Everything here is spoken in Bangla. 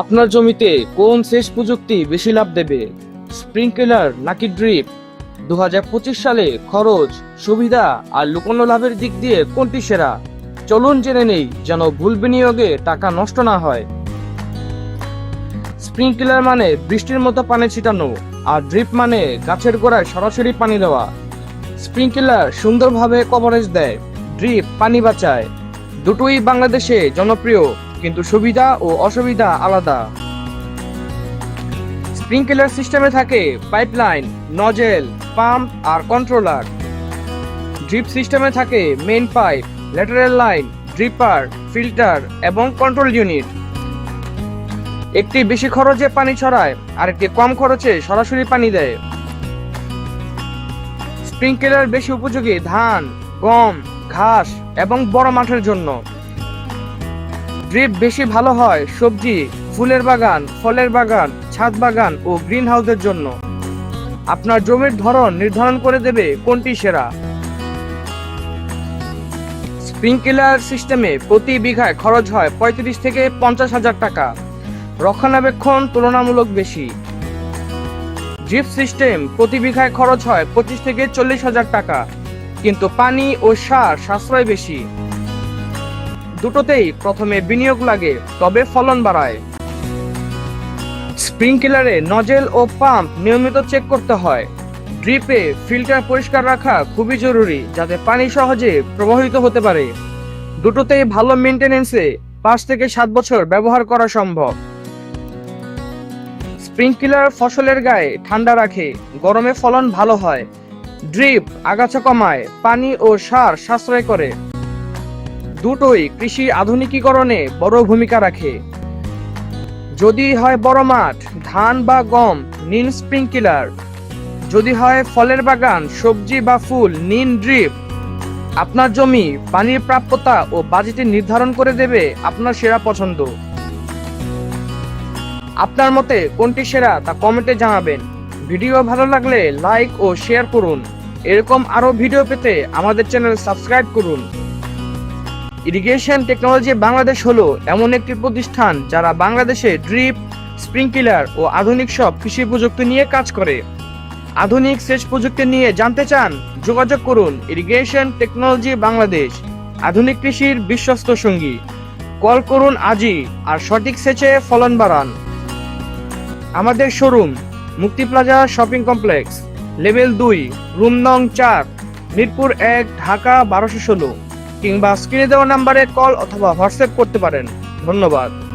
আপনার জমিতে কোন সেচ প্রযুক্তি বেশি লাভ দেবে? স্প্রিংকলার নাকি ড্রিপ দু হাজার পঁচিশ সালে খরচ, সুবিধা আর লুকোনো লাভের দিক দিয়ে কোনটি সেরা? চলুন জেনে নেই যেন ভুল বিনিয়োগে টাকা নষ্ট না হয়। স্প্রিংকলার মানে বৃষ্টির মতো পানি ছিটানো আর ড্রিপ মানে গাছের গোড়ায় সরাসরি পানি দেওয়া। স্প্রিংকলার সুন্দরভাবে কভারেজ দেয় ড্রিপ পানি বাঁচায়। দুটোই বাংলাদেশে জনপ্রিয়। কিন্তু সুবিধা ও অসুবিধা আলাদা। স্প্রিংকেলার সিস্টেমে থাকে পাইপলাইন নজেল পাম্প আর কন্ট্রোলার ড্রিপ সিস্টেমে থাকে main pipe lateral line dripper filter এবং কন্ট্রোল ইউনিট একটি বেশি খরচে পানি ছড়ায় আর একটি কম খরচে সরাসরি পানি দেয়। স্প্রিংকেলার বেশি উপযোগী ধান, গম, ঘাস এবং বড় মাঠের জন্য। ড্রিপ বেশি ভালো হয় সবজি, ফুলের বাগান, ফলের বাগান, ছাদ বাগান ও গ্রিন হাউসের জন্য। আপনার জমির ধরন নির্ধারণ করে দেবে কোনটি সেরা। স্প্রিংকলার সিস্টেমে প্রতি বিঘায় খরচ হয় পঁয়ত্রিশ থেকে পঞ্চাশ হাজার টাকা। রক্ষণাবেক্ষণ তুলনামূলক বেশি। ড্রিপ সিস্টেম প্রতি বিঘায় খরচ হয় পঁচিশ থেকে চল্লিশ হাজার টাকা, কিন্তু পানি ও সার সাশ্রয় বেশি। দুটোতেই প্রথমে বিনিয়োগ লাগে, তবে ফলন বাড়ায়। স্প্রিংকলারে নজেল ও পাম্প নিয়মিত চেক করতে হয়। ড্রিপে ফিল্টার পরিষ্কার রাখা খুবই জরুরি, যাতে পানি সহজে প্রবাহিত হতে পারে। দুটোতেই ভালো মেনটেনেন্সে পাঁচ থেকে সাত বছর ব্যবহার করা সম্ভব। স্প্রিংকলার ফসলের গায়ে ঠান্ডা রাখে, গরমে ফলন ভালো হয়। ড্রিপ আগাছা কমায়, পানি ও সার সাশ্রয় করে। দুটোই কৃষি আধুনিকীকরণে বড় ভূমিকা রাখে। যদি হয় বড় মাঠ, ধান বা গম নিন স্প্রিংকলার। যদি হয় ফলের বাগান, সবজি বা ফুল নিন ড্রিপ। আপনার জমি পানির প্রাপ্যতা ও বাজেটে নির্ধারণ করে দেবে আপনার সেরা পছন্দ। আপনার মতে কোনটি সেরা তা কমেন্টে জানাবেন। ভিডিও ভালো লাগলে লাইক ও শেয়ার করুন। এরকম আরও ভিডিও পেতে আমাদের চ্যানেল সাবস্ক্রাইব করুন। ইরিগেশন টেকনোলজি বাংলাদেশ হলো এমন একটি প্রতিষ্ঠান যারা বাংলাদেশে ড্রিপ, স্প্রিংকিলার ও আধুনিক সব কৃষি প্রযুক্তি নিয়ে কাজ করে। আধুনিক সেচ প্রযুক্তি নিয়ে জানতে চান, যোগাযোগ করুন ইরিগেশন টেকনোলজি বাংলাদেশ, আধুনিক কৃষির বিশ্বস্ত সঙ্গী। কল করুন আজই আর সঠিক সেচে ফলন বাড়ান। আমাদের showroom, Mukti plaza shopping complex, level দুই, রুম নং চার, মিরপুর এক, ঢাকা বারোশো ষোলো। কিংবা স্ক্রিনে দেওয়া নাম্বারে কল অথবা হোয়াটসঅ্যাপ করতে পারেন। ধন্যবাদ।